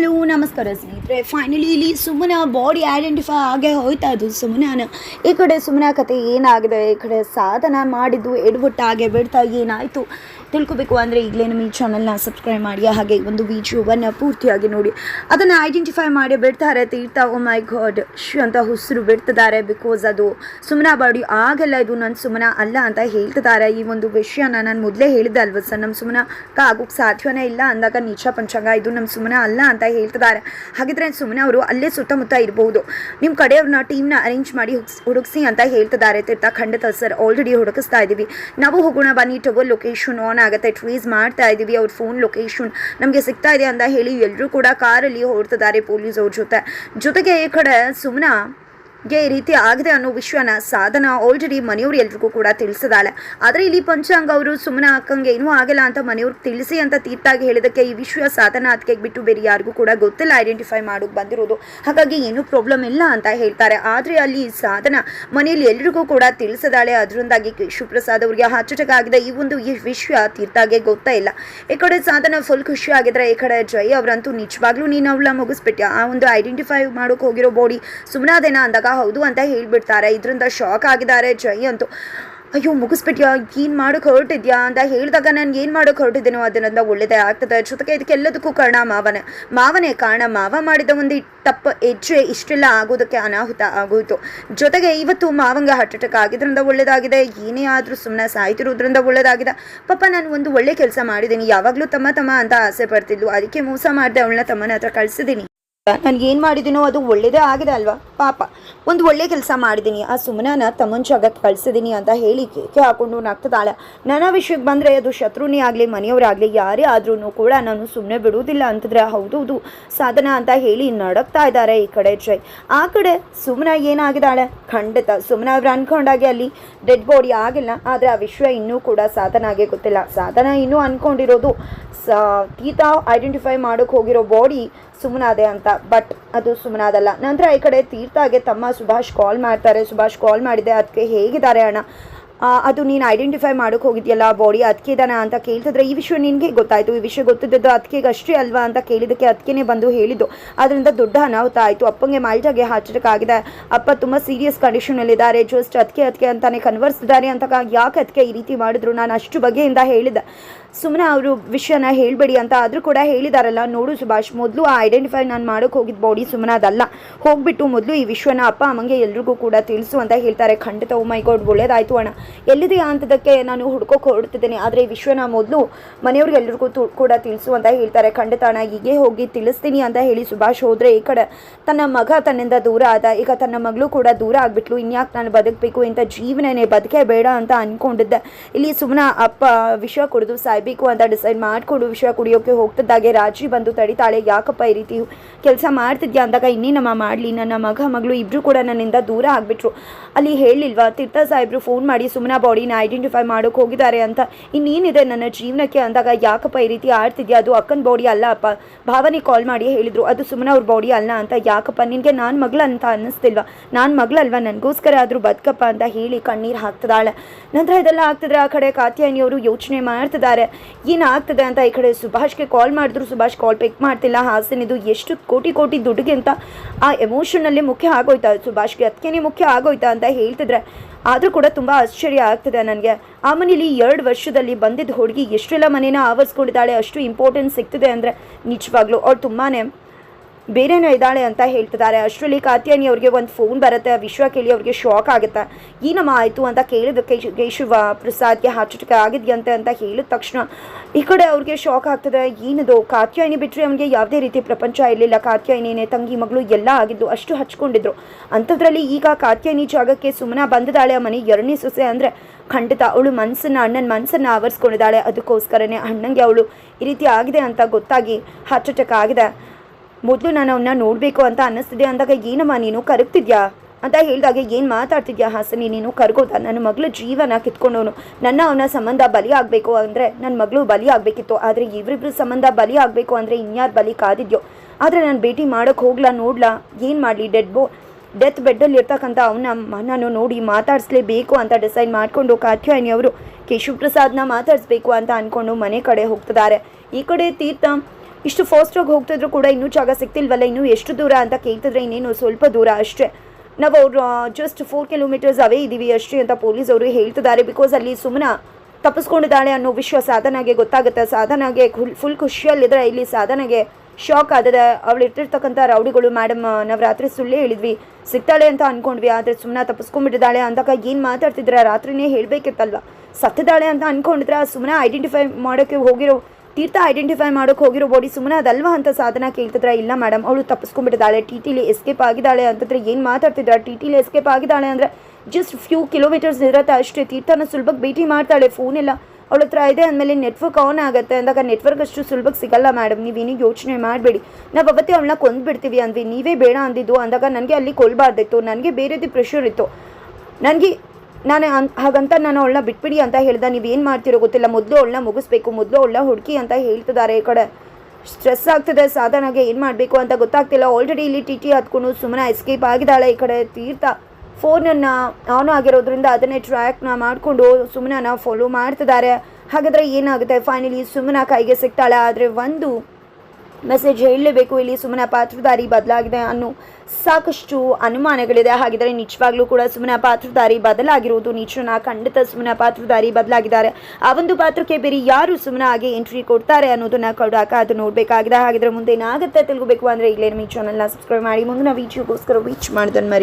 Hello, ನಮಸ್ಕಾರ ಸ್ನೇಹಿತರೆ. Finally ಇಲ್ಲಿ ಸುಮ್ಮನ ಬಾಡಿ ಐಡೆಂಟಿಫೈ ಆಗೇ ಹೋಯ್ತಾ ಅದು ಸುಮ್ಮನ ಈ ಕಡೆ ಸುಮ್ಮನ ಕತೆ ಏನಾಗಿದೆ? ಈ ಕಡೆ ಸಾಧನ ಮಾಡಿದ್ದು ಎಡ್ಬಿಟ್ಟಾಗೆ ಬಿಡ್ತಾ ಏನಾಯಿತು? ತಿಳ್ಕೊಬೇಕು ಅಂದರೆ ಈಗಲೇ ನಮ್ಮ ಈ ಚಾನಲ್ನ ಸಬ್ಸ್ಕ್ರೈಬ್ ಮಾಡಿ, ಹಾಗೆ ಒಂದು ವಿಡಿಯೋವನ್ನು ಪೂರ್ತಿಯಾಗಿ ನೋಡಿ. ಅದನ್ನು ಐಡೆಂಟಿಫೈ ಮಾಡಿ ಬಿಡ್ತಾರೆ ತೀರ್ಥ ಓ ಮೈ ಗಾಡ್ ಶು ಅಂತ ಹುಸಿರು ಬಿಡ್ತಿದ್ದಾರೆ ಬಿಕಾಸ್ ಅದು ಸುಮ್ಮನ ಬಾಡಿ ಆಗಲ್ಲ, ಇದು ನನ್ನ ಸುಮ್ಮನ ಅಲ್ಲ ಅಂತ ಹೇಳ್ತಿದ್ದಾರೆ. ಈ ಒಂದು ವಿಷಯನ ನಾನು ಮೊದಲೇ ಹೇಳಿದ್ದೆ ಅಲ್ವ ಸರ್ ನಮ್ಮ ಸುಮ್ಮನ ಆಗೋಕ್ಕೆ ಸಾಧ್ಯವೇ ಇಲ್ಲ ಅಂದಾಗ ನೀಚ ಪಂಚಾಂಗ, ಇದು ನಮ್ಮ ಸುಮ್ಮನ ಅಲ್ಲ ಅಂತ ಹೇಳ್ತಿದ್ದಾರೆ. ಹಾಗಿದ್ರೆ ಸುಮ್ಮನೆ ಅವರು ಅಲ್ಲೇ ಸುತ್ತಮುತ್ತ ಇರಬಹುದು ನಿಮ್ಮ ಕಡೆಯವ್ರನ್ನ ಟೀಮ್ನ ಅರೇಂಜ್ ಮಾಡಿ ಹುಡುಗಿಸಿ ಅಂತ ಹೇಳ್ತಿದ್ದಾರೆ ತೀರ್ಥ ಖಂಡಿತ ಸರ್. ಆಲ್ರೆಡಿ ಹುಡುಕಿಸ್ತಾ ಇದ್ದೀವಿ ನಾವು ಹೋಗೋಣ ಬನ್ನಿ ಟಗೋ ಲೊಕೇಶನ್ ಆನ್ ಆಗುತ್ತೆ. ಟ್ರೀಸ್ ಮಾಡ್ತಾ ಇದ್ದೀವಿ ಅವ್ರ ಫೋನ್ ಲೊಕೇಶನ್ ನಮಗೆ ಸಿಗ್ತಾ ಇದೆ ಅಂತ ಹೇಳಿ ಎಲ್ಲರೂ ಕೂಡ ಕಾರಲ್ಲಿ ಹೊರಡ್ತಿದ್ದಾರೆ ಪೊಲೀಸ್ ಅವ್ರ ಜೊತೆ. ಜೊತೆಗೆ ಈ ಕಡೆ ಸುಮ್ಮನ ಗೆ ಈ ರೀತಿ ಆಗಿದೆ ಅನ್ನೋ ವಿಷಯನ ಸಾಧನ ಆಲ್ರೆಡಿ ಮನೆಯವ್ರು ಎಲ್ರಿಗೂ ಕೂಡ ತಿಳಿಸಿದಾಳೆ. ಆದರೆ ಇಲ್ಲಿ ಪಂಚಾಂಗ ಅವರು ಸುಮ್ಮನೆ ಹಾಕಂಗೆ ಏನೂ ಆಗಿಲ್ಲ ಅಂತ ಮನೆಯವ್ರಿಗೆ ತಿಳಿಸಿ ಅಂತ ತೀರ್ಥಾಗಿ ಹೇಳಿದಕ್ಕೆ ಈ ವಿಷಯ ಸಾಧನ ಅದಕ್ಕೆ ಬಿಟ್ಟು ಬೇರೆ ಯಾರಿಗೂ ಕೂಡ ಗೊತ್ತಿಲ್ಲ ಐಡೆಂಟಿಫೈ ಮಾಡೋಕೆ ಬಂದಿರೋದು. ಹಾಗಾಗಿ ಏನೂ ಪ್ರಾಬ್ಲಮ್ ಇಲ್ಲ ಅಂತ ಹೇಳ್ತಾರೆ. ಆದರೆ ಅಲ್ಲಿ ಸಾಧನ ಮನೆಯಲ್ಲಿ ಎಲ್ರಿಗೂ ಕೂಡ ತಿಳಿಸಿದಾಳೆ. ಅದರಿಂದಾಗಿ ಶಿವಪ್ರಸಾದ್ ಅವರಿಗೆ ಹಾರ್ಟ್ ಆಗಿದೆ. ಈ ಒಂದು ಈ ವಿಷಯ ತೀರ್ಥಾಗೆ ಗೊತ್ತೇ ಇಲ್ಲ. ಈ ಕಡೆ ಸಾಧನ ಫುಲ್ ಖುಷಿ ಆಗಿದ್ರೆ, ಈ ಕಡೆ ಜೈ ಅವರಂತೂ ನಿಜವಾಗ್ಲೂ ನೀನು ಅವಳ ಮುಗಿಸ್ಬಿಟ್ಟ ಆ ಒಂದು ಐಡೆಂಟಿಫೈ ಮಾಡೋಕೆ ಹೋಗಿರೋ ಬಾಡಿ ಸುಮ್ಮನಾದೇನಾ ಅಂದಾಗ ಹೌದು ಅಂತ ಹೇಳಿಬಿಡ್ತಾರೆ. ಇದರಿಂದ ಶಾಕ್ ಆಗಿದ್ದಾರೆ ಜೈ ಅಂತೂ. ಅಯ್ಯೋ, ಮುಗಿಸ್ಬಿಟ್ಯಾ? ಏನು ಮಾಡೋಕೆ ಹೊರಟಿದ್ಯಾ ಅಂತ ಹೇಳಿದಾಗ ನಾನು ಏನು ಮಾಡೋಕೆ ಹೊರಟಿದ್ದೀನೋ ಅದರಿಂದ ಒಳ್ಳೆಯದೇ ಆಗ್ತದೆ. ಜೊತೆಗೆ ಇದಕ್ಕೆಲ್ಲದಕ್ಕೂ ಕಾರಣ ಮಾವನೇ. ಮಾವನೇ ಕಾರಣ. ಮಾವ ಮಾಡಿದ ಒಂದು ತಪ್ಪು ಹೆಜ್ಜೆ ಇಷ್ಟೆಲ್ಲ ಆಗೋದಕ್ಕೆ ಅನಾಹುತ ಆಗೋಯಿತು. ಜೊತೆಗೆ ಇವತ್ತು ಮಾವಂಗೆ ಹಾರ್ಟ್ ಅಟ್ಯಾಕ್ ಆಗಿದ್ರಿಂದ ಒಳ್ಳೆಯದಾಗಿದೆ ಏನೇ ಆದರೂ ಸುಮ್ಮನೆ ಸಾಯ್ತಿರೋದ್ರಿಂದ ಒಳ್ಳೆಯದಾಗಿದೆ ಪಾಪ ನಾನು ಒಂದು ಒಳ್ಳೆ ಕೆಲಸ ಮಾಡಿದ್ದೀನಿ. ಯಾವಾಗಲೂ ತಮ್ಮ ತಮ್ಮ ಅಂತ ಆಸೆ ಪಡ್ತಿದ್ಲು. ಅದಕ್ಕೆ ಮೋಸ ಮಾಡಿದೆ ಅವಳನ್ನ ತಮ್ಮನ ಹತ್ರ ಕಳಿಸಿದ್ದೀನಿ. ನಾನು ಏನು ಮಾಡಿದ್ದೀನೋ ಅದು ಒಳ್ಳೆಯದೇ ಆಗಿದೆ ಅಲ್ವಾ? ಪಾಪ. ಒಂದು ಒಳ್ಳೆ ಕೆಲಸ ಮಾಡಿದ್ದೀನಿ ಆ ಸುಮನಾನ ತಮ್ಮನ ಜಾಗಕ್ಕೆ ಕಳಿಸಿದ್ದೀನಿ ಅಂತ ಹೇಳಿ ಕೇಕೆ ಹಾಕೊಂಡು ನಗ್ತದಾಳೆ ನನ್ನ ವಿಷಯಕ್ಕೆ ಬಂದರೆ ಅದು ಶತ್ರುನೇ ಆಗಲಿ ಮನೆಯವರಾಗಲಿ ಯಾರೇ ಆದ್ರೂ ಕೂಡ ನಾನು ಸುಮ್ಮನೆ ಬಿಡುವುದಿಲ್ಲ ಅಂತಂದರೆ ಹೌದು ಹೌದು, ಸಾಧನ ಅಂತ ಹೇಳಿ ನಡಕ್ತಾ ಇದ್ದಾರೆ ಈ ಕಡೆ ಜೈ. ಆ ಕಡೆ ಸುಮನ ಏನಾಗಿದ್ದಾಳೆ? ಖಂಡಿತ ಸುಮನ ಅವ್ರು ಅನ್ಕೊಂಡಾಗೆ ಅಲ್ಲಿ ಡೆಡ್ ಬಾಡಿ ಆಗಿಲ್ಲ, ಆದರೆ ಆ ವಿಷಯ ಇನ್ನೂ ಕೂಡ ಸಾಧನಾಗೆ ಗೊತ್ತಿಲ್ಲ. ಸಾಧನ ಇನ್ನೂ ಅನ್ಕೊಂಡಿರೋದು, ಸ, ಗೀತಾ ಐಡೆಂಟಿಫೈ ಮಾಡೋಕೆ ಹೋಗಿರೋ ಬಾಡಿ ಸುಮ್ಮನಾದೆ ಅಂತ. ಬಟ್ ಅದು ಸುಮ್ಮನಾದಲ್ಲ ನಂತರ ಈ ಕಡೆ ತೀರ್ಥಾಗೆ ತಮ್ಮ ಸುಭಾಷ್ ಕಾಲ್ ಮಾಡ್ತಾರೆ. ಸುಭಾಷ್ ಕಾಲ್ ಮಾಡಿದೆ. ಅದಕ್ಕೆ ಹೇಗಿದ್ದಾರೆ ಅಣ್ಣ? ಅದು ನೀನು ಐಡೆಂಟಿಫೈ ಮಾಡೋಕೆ ಹೋಗಿದ್ಯಲ್ಲ ಬಾಡಿ ಅದಕ್ಕೆ ಇದಾನ ಅಂತ ಕೇಳ್ತಿದ್ರೆ ಈ ವಿಷಯ ನಿನಗೆ ಗೊತ್ತಾಯಿತು, ಈ ವಿಷಯ ಗೊತ್ತಿದ್ದದ್ದು ಅದಕ್ಕೆ ಅಷ್ಟೇ ಅಲ್ವಾ ಅಂತ ಕೇಳಿದ್ದಕ್ಕೆ ಅದಕ್ಕೆ ಬಂದು ಹೇಳಿದ್ದು. ಅದರಿಂದ ದೊಡ್ಡ ಅನಾಹುತ ಆಯಿತು, ಅಪ್ಪಂಗೆ ಮಾಲ್ಟಾಗೆ ಹಾರ್ಟ್ ಅಪ್ಪ ತುಂಬ ಸೀರಿಯಸ್ ಕಂಡೀಷನಲ್ಲಿದ್ದಾರೆ ಜಸ್ಟ್ ಅದಕ್ಕೆ ಅದಕ್ಕೆ ಅಂತಾನೆ ಕನ್ವರ್ಸಿದ್ದಾರೆ ಅಂತ ಯಾಕೆ ಅದಕ್ಕೆ ಈ ರೀತಿ ಮಾಡಿದ್ರು? ನಾನು ಅಷ್ಟು ಬಗೆಯಿಂದ ಹೇಳಿದೆ ಸುಮ್ಮನೆ ಅವರು ವಿಷಯನ ಹೇಳಬೇಡಿ ಅಂತ ಆದರೂ ಕೂಡ ಹೇಳಿದಾರಲ್ಲ. ನೋಡು ಸುಭಾಷ್, ಮೊದಲು ಆ ಐಡೆಂಟಿಫೈ ನಾನು ಮಾಡೋಕೆ ಹೋಗಿದ್ದ ಬಾಡಿ ಸುಮ್ಮನೆ ಅದಲ್ಲ. ಹೋಗ್ಬಿಟ್ಟು ಮೊದಲು ಈ ವಿಷಯನ ಅಪ್ಪ, ಅಮ್ಮಂಗೆ ಎಲ್ರಿಗೂ ಕೂಡ ತಿಳಿಸು ಅಂತ ಹೇಳ್ತಾರೆ. ಖಂಡಿತ ಮೈ ಗಾಡ್ ಒಳ್ಳೇದಾಯ್ತು ಅಣ್ಣ. ಎಲ್ಲಿದೆಯಾ ಅಂತದಕ್ಕೆ ನಾನು ಹುಡ್ಕೋಕೆ ಹೊರಡ್ತಿದ್ದೇನೆ. ಆದರೆ ಈ ವಿಷಯನ ಮೊದಲು ಮನೆಯವ್ರಿಗೆ ಎಲ್ರಿಗೂ ಕೂಡ ತಿಳಿಸು ಅಂತ ಹೇಳ್ತಾರೆ ಖಂಡಿತಾಣ ಹೀಗೆ ಹೋಗಿ ತಿಳಿಸ್ತೀನಿ ಅಂತ ಹೇಳಿ ಸುಭಾಷ್ ಹೋದರೆ ಈ ಕಡೆ ತನ್ನ ಮಗ ತನ್ನಿಂದ ದೂರ ಆದ, ಈಗ ತನ್ನ ಮಗಳು ಕೂಡ ದೂರ ಆಗಿಬಿಟ್ಲು. ಇನ್ಯಾಕೆ ನಾನು ಬದುಕಬೇಕು? ಇಂಥ ಜೀವನನೇ ಬದುಕೇ ಬೇಡ ಅಂತ ಅಂದ್ಕೊಂಡಿದ್ದೆ ಇಲ್ಲಿ ಸುಮ್ಮನೆ ಅಪ್ಪ ವಿಷಯ ಕುಡಿದು ಸಾಯ್ಬೇಕು ಅಂತ ಡಿಸೈಡ್ ಮಾಡಿಕೊಂಡು ವಿಷಯ ಕುಡಿಯೋಕೆ ಹೋಗ್ತಿದ್ದಾಗೆ. ರಾಜಿ ಬಂದು ತಡಿತಾಳೆ. ಯಾಕಪ್ಪ ಈ ರೀತಿ ಕೆಲಸ ಮಾಡ್ತಿದ್ಯಾ ಅಂದಾಗ ಇನ್ನೇನಮ್ಮ ಮಾಡಲಿ? ನನ್ನ ಮಗ, ಮಗಳು ಇಬ್ಬರು ಕೂಡ ನನ್ನಿಂದ ದೂರ ಆಗಿಬಿಟ್ರು. ಅಲ್ಲಿ ಹೇಳಿಲ್ವಾ? ತೀರ್ಥ ಸಾಹೇಬ್ರು ಫೋನ್ ಮಾಡಿ ಸುಮ್ಮನೆ ಬಾಡಿನ ಐಡೆಂಟಿಫೈ ಮಾಡೋಕೆ ಹೋಗಿದ್ದಾರೆ ಅಂತ. ಇನ್ನೇನಿದೆ ನನ್ನ ಜೀವನಕ್ಕೆ ಅಂದಾಗ ಯಾಕಪ್ಪ ಈ ರೀತಿ ಆಡ್ತಿದ್ಯಾ? ಅದು ಅಕ್ಕನ ಬಾಡಿ ಅಲ್ಲ ಅಪ್ಪ. ಭಾವನೆ ಕಾಲ್ ಮಾಡಿ ಹೇಳಿದ್ರು, ಅದು ಸುಮ್ಮನೆ ಅವ್ರ ಬಾಡಿ ಅಲ್ಲ ಅಂತ. ಯಾಕಪ್ಪ? ನಿನಗೆ ನಾನು ಮಗಳು ಅಂತ ಅನ್ನಿಸ್ತಿಲ್ವಾ? ನಾನು ಮಗಳಲ್ವಾ? ನನಗೋಸ್ಕರ ಆದರೂ ಬದುಕಪ್ಪ ಅಂತ ಹೇಳಿ ಕಣ್ಣೀರು ಹಾಕ್ತಿದ್ದಾಳೆ. ನಂತರ ಇದೆಲ್ಲ ಆಗ್ತಿದ್ರೆ ಆ ಕಡೆ ಕಾತ್ಯಾಯನಿಯವರು ಯೋಚನೆ ಮಾಡ್ತಿದ್ದಾರೆ. ಏನಾಗ್ತದೆ ಅಂತ ಈ ಕಡೆ ಸುಭಾಷ್ಗೆ ಕಾಲ್ ಮಾಡಿದ್ರು. ಸುಭಾಷ್ ಕಾಲ್ ಪಿಕ್ ಮಾಡ್ತಿಲ್ಲ. ಹಾಸನಿದು ಎಷ್ಟು ಕೋಟಿ ಕೋಟಿ ದುಡ್ಡಿಗೆ ಅಂತ ಆ ಎಮೋಷನಲ್ಲಿ ಮುಖ್ಯ ಆಗೋಯ್ತಾ? ಸುಭಾಷ್ಗೆ ಅದಕ್ಕೇನೆ ಮುಖ್ಯ ಆಗೋಯ್ತಾ ಅಂತ ಹೇಳ್ತಿದ್ರೆ ಆದರೂ ಕೂಡ ತುಂಬ ಆಶ್ಚರ್ಯ ಆಗ್ತದೆ ನನಗೆ. ಆ ಮನೇಲಿ ಎರಡು ವರ್ಷದಲ್ಲಿ ಬಂದಿದ್ದ ಹುಡುಗಿ ಎಷ್ಟೆಲ್ಲ ಮನೇನ ಆವರಿಸ್ಕೊಂಡಿದ್ದಾಳೆ, ಅಷ್ಟು ಇಂಪಾರ್ಟೆನ್ಸ್ ಸಿಗ್ತದೆ ಅಂದರೆ ನಿಜವಾಗ್ಲೂ ಅವ್ರು ತುಂಬಾ ಬೇರೆನೋ ಇದ್ದಾಳೆ ಅಂತ ಹೇಳ್ತಿದ್ದಾರೆ. ಅಷ್ಟರಲ್ಲಿ ಕಾತ್ಯಾನಿ ಅವ್ರಿಗೆ ಒಂದು ಫೋನ್ ಬರುತ್ತೆ. ವಿಶ್ವ ಕೇಳಿ ಅವ್ರಿಗೆ ಶಾಕ್ ಆಗುತ್ತೆ. ಏನಮ್ಮ ಆಯಿತು ಅಂತ ಕೇಳಿದ ಕೇಶವ ಪ್ರಸಾದ್ಗೆ ಹಾರ್ಟ್ ಆಗಿದೆಯಂತೆ ಅಂತ ಹೇಳಿದ ತಕ್ಷಣ ಈ ಕಡೆ ಅವ್ರಿಗೆ ಶಾಕ್ ಆಗ್ತದೆ. ಏನದು? ಕಾತ್ಯಾಯಿನಿ ಬಿಟ್ಟರೆ ಅವನಿಗೆ ಯಾವುದೇ ರೀತಿ ಪ್ರಪಂಚ ಇರಲಿಲ್ಲ. ಕಾತ್ಯಾಯಿನಿನೇ ತಂಗಿ, ಮಗಳು ಎಲ್ಲ ಆಗಿದ್ದು ಅಷ್ಟು ಹಚ್ಕೊಂಡಿದ್ರು. ಅಂಥದ್ರಲ್ಲಿ ಈಗ ಕಾತ್ಯಾಯಿನಿ ಜಾಗಕ್ಕೆ ಸುಮ್ಮನೆ ಬಂದಿದ್ದಾಳೆ. ಆ ಮನೆ ಎರಡನೇ ಸೊಸೆ ಅಂದರೆ ಖಂಡಿತ ಅವಳು ಮನಸ್ಸನ್ನು ಅಣ್ಣನ ಮನಸ್ಸನ್ನು ಆವರಿಸ್ಕೊಂಡಿದ್ದಾಳೆ. ಅದಕ್ಕೋಸ್ಕರನೇ ಅಣ್ಣಂಗೆ ಅವಳು ಈ ರೀತಿ ಆಗಿದೆ ಅಂತ ಗೊತ್ತಾಗಿ ಹಾರ್ಟ್ ಆಗಿದೆ ಮೊದಲು ನಾನು ಅವನ್ನ ನೋಡಬೇಕು ಅಂತ ಅನ್ನಿಸ್ತಿದೆ ಅಂದಾಗ ಏನಮ್ಮ ನೀನು ಕರಗ್ತಿದ್ಯಾ? ಅಂತ ಹೇಳಿದಾಗ ಏನು ಮಾತಾಡ್ತಿದ್ಯಾ ಹಾಸನಿ? ನೀನು ಕರ್ಗೋದ? ನನ್ನ ಮಗಳು ಜೀವನ ಕಿತ್ಕೊಂಡವನು. ನನ್ನ ಅವನ ಸಂಬಂಧ ಬಲಿ ಆಗಬೇಕು ಅಂದರೆ ನನ್ನ ಮಗಳು ಬಲಿ ಆಗಬೇಕಿತ್ತು. ಆದರೆ ಇವರಿಬ್ರು ಸಂಬಂಧ ಬಲಿ ಆಗಬೇಕು ಅಂದರೆ ಇನ್ಯಾರು ಬಲಿ ಕಾದಿದ್ಯೋ? ಆದರೆ ನಾನು ಭೇಟಿ ಮಾಡೋಕ್ಕೆ ಹೋಗ್ಲಾ, ನೋಡ್ಲಾ? ಏನು ಮಾಡಲಿ? ಡೆಡ್ ಬೋ ಡೆತ್ ಬೆಡ್ಡಲ್ಲಿ ಇರ್ತಕ್ಕಂಥ ಅವನ ನಾನು ನೋಡಿ ಮಾತಾಡಿಸ್ಲೇಬೇಕು ಅಂತ ಡಿಸೈಡ್ ಮಾಡಿಕೊಂಡು ಕಾತ್ಯಾಯಿನಿ ಅವರು ಕೇಶವಪ್ರಸಾದ್ನ ಮಾತಾಡಿಸ್ಬೇಕು ಅಂತ ಅಂದ್ಕೊಂಡು ಮನೆ ಕಡೆ ಹೋಗ್ತಿದ್ದಾರೆ. ಈ ಕಡೆ ತೀರ್ಥ ಇಷ್ಟು ಫಾಸ್ಟಾಗಿ ಹೋಗ್ತಿದ್ರು ಕೂಡ ಇನ್ನೂ ಜಾಗ ಸಿಗ್ತಿಲ್ವಲ್ಲ, ಇನ್ನೂ ಎಷ್ಟು ದೂರ ಅಂತ ಕೇಳ್ತಿದ್ರೆ ಇನ್ನೇನು ಸ್ವಲ್ಪ ದೂರ ಅಷ್ಟೇ. ನಾವು ಅವರು ಜಸ್ಟ್ ಫೋರ್ ಕಿಲೋಮೀಟರ್ಸ್ ಅವೇ ಇದ್ದೀವಿ ಅಷ್ಟೇ ಅಂತ ಪೊಲೀಸ್ ಅವರು ಹೇಳ್ತಿದ್ದಾರೆ. ಬಿಕಾಸ್ ಅಲ್ಲಿ ಸುಮ್ಮನ ತಪ್ಪಿಸ್ಕೊಂಡಿದ್ದಾಳೆ ಅನ್ನೋ ವಿಶ್ವ ಸಾಧನಾಗೆ ಗೊತ್ತಾಗುತ್ತೆ. ಸಾಧನಾಗೆ ಫುಲ್ ಫುಲ್ ಖುಷಿಯಲ್ಲಿದ್ರೆ ಇಲ್ಲಿ ಸಾಧನಾಗೆ ಶಾಕ್ ಆದದೆ. ಅವಳು ಇಟ್ಟಿರ್ತಕ್ಕಂಥ ರೌಡಿಗಳು ಮೇಡಮ್ ನಾವು ರಾತ್ರಿ ಸುಳ್ಳೇ ಹೇಳಿದ್ವಿ. ಸಿಗ್ತಾಳೆ ಅಂತ ಅಂದ್ಕೊಂಡ್ವಿ ಆದರೆ ಸುಮ್ಮನೆ ತಪ್ಪಿಸ್ಕೊಂಡ್ಬಿಟ್ಟಿದ್ದಾಳೆ ಅಂದಾಗ ಏನು ಮಾತಾಡ್ತಿದ್ರೆ ರಾತ್ರಿನೇ ಹೇಳಬೇಕಿತ್ತಲ್ವ? ಸತ್ತಿದ್ದಾಳೆ ಅಂತ ಅನ್ಕೊಂಡಿದ್ರೆ ಸುಮ್ಮನೆ ಐಡೆಂಟಿಫೈ ಮಾಡೋಕ್ಕೆ ಹೋಗಿರೋ ತೀರ್ಥ ಐಡೆಂಟಿಫೈ ಮಾಡೋಕೆ ಹೋಗಿರೋ ಬಾಡಿ ಸುಮ್ಮನೆ ಅದಲ್ವಾ ಅಂತ ಸಾಧನ ಕೇಳ್ತಿದ್ರೆ? ಇಲ್ಲ ಮೇಡಮ್ ಅವಳು ತಪ್ಪಿಸ್ಕೊಂಡ್ಬಿಟ್ಟಿದ್ದಾಳೆ ಟಿ ಟಿಲಿ ಎಸ್ಕೇಪ್ ಆಗಿದ್ದಾಳೆ ಅಂತಂದರೆ ಏನು ಮಾತಾಡ್ತಿದ್ರೆ? ಟಿ ಟಿಲಿ ಎಸ್ಕೇಪ್ ಆಗಿದ್ದಾಳೆ ಅಂದರೆ ಜಸ್ಟ್ ಫ್ಯೂ ಕಿಲೋಮೀಟರ್ಸ್ ಇರತ್ತೆ ಅಷ್ಟೇ, ತೀರ್ಥನ ಸುಲಭಕ್ಕೆ ಭೇಟಿ ಮಾಡ್ತಾಳೆ ಫೋನೆಲ್ಲ ಅವಳ ಹತ್ರ ಇದೆ ಅಂದಮೇಲೆ ನೆಟ್ವರ್ಕ್ ಆನ್ ಆಗುತ್ತೆ. ಅಂದಾಗ ನೆಟ್ವರ್ಕ್ ಅಷ್ಟು ಸುಲಭಕ್ಕೆ ಸಿಗಲ್ಲ ಮೇಡಮ್ ನೀವೇನಿಗೆ ಯೋಚನೆ ಮಾಡಬೇಡಿ. ನಾವು ಅವತ್ತೇ ಅವಳನ್ನ ಕೊಂದ್ಬಿಡ್ತೀವಿ ಅಂದ್ವಿ, ನೀವೇ ಬೇಡ ಅಂದಿದ್ದು. ಅಂದಾಗ ನನಗೆ ಅಲ್ಲಿ ಕೊಲ್ಬಾರ್ದಿತ್ತು, ನನಗೆ ಬೇರೆದೇ ಪ್ರೆಷರ್ ಇತ್ತು. ನನಗೆ ನಾನು ಹಾಗಂತ ನಾನು ಅವಳನ್ನ ಬಿಟ್ಬಿಡಿ ಅಂತ ಹೇಳ್ದೆ. ನೀವೇನು ಮಾಡ್ತಿರೋ ಗೊತ್ತಿಲ್ಲ. ಮೊದಲು ಅವಳನ್ನ ಮುಗಿಸ್ಬೇಕು. ಮೊದಲು ಅವಳನ್ನ ಹುಡುಕಿ ಅಂತ ಹೇಳ್ತಿದ್ದಾರೆ ಈ ಕಡೆ. ಸ್ಟ್ರೆಸ್ ಆಗ್ತಿದೆ. ಸಾಧನಾಗೆ ಏನು ಮಾಡಬೇಕು ಅಂತ ಗೊತ್ತಾಗ್ತಿಲ್ಲ. ಆಲ್ರೆಡಿ ಇಲ್ಲಿ ಟಿ ಟಿ ಹತ್ಕೊಂಡು ಸುಮ್ಮನೆ ಎಸ್ಕೇಪ್ ಆಗಿದ್ದಾಳೆ ಈ ಕಡೆ. ತೀರ್ಥ ಫೋನನ್ನು ಆನ್ ಆಗಿರೋದ್ರಿಂದ ಅದನ್ನೇ ಟ್ರ್ಯಾಕ್ನ ಮಾಡಿಕೊಂಡು ಸುಮ್ಮನ ಫಾಲೋ ಮಾಡ್ತಿದ್ದಾರೆ. ಹಾಗಾದರೆ ಏನಾಗುತ್ತೆ? ಫೈನಲಿ ಸುಮ್ಮನ ಕೈಗೆ ಸಿಗ್ತಾಳೆ. ಆದರೆ ಒಂದು ಮೆಸೇಜ್ ಹೇಳಲೇಬೇಕು. ಇಲ್ಲಿ ಸುಮ್ಮನೆ ಪಾತ್ರಧಾರಿ ಬದಲಾಗಿದೆ ಅನ್ನೋ ಸಾಕಷ್ಟು ಅನುಮಾನಗಳಿದೆ. ಹಾಗಿದ್ರೆ ನಿಜವಾಗ್ಲೂ ಕೂಡ ಸುಮ್ಮನೆ ಪಾತ್ರಧಾರಿ ಬದಲಾಗಿರುವುದು ನಿಜನ ಖಂಡಿತ ಸುಮ್ಮನೆ ಪಾತ್ರಧಾರಿ ಬದಲಾಗಿದ್ದಾರೆ. ಆ ಒಂದು ಪಾತ್ರಕ್ಕೆ ಬೇರೆ ಯಾರು ಸುಮ್ಮನೆ ಆಗಿ ಎಂಟ್ರಿ ಕೊಡ್ತಾರೆ ಅನ್ನೋದನ್ನ ಕೊಡಾಕ ಅದು ನೋಡಬೇಕಾಗಿದೆ. ಹಾಗಿದ್ರೆ ಮುಂದೆ ಏನಾಗುತ್ತೆ ತಿಳ್ಕೊಬೇಕು ಅಂದರೆ ಈಗಲೇ ನಮ್ಮ ಈ ಚಾನಲ್ನ ಸಬ್ಸ್ಕ್ರೈಬ್ ಮಾಡಿ. ಮುಂದಿನ ವಿಡಿಯೋಗೋಸ್ಕರ ವೀಚ್ ಮಾಡೋದನ್ನು ಮರಿ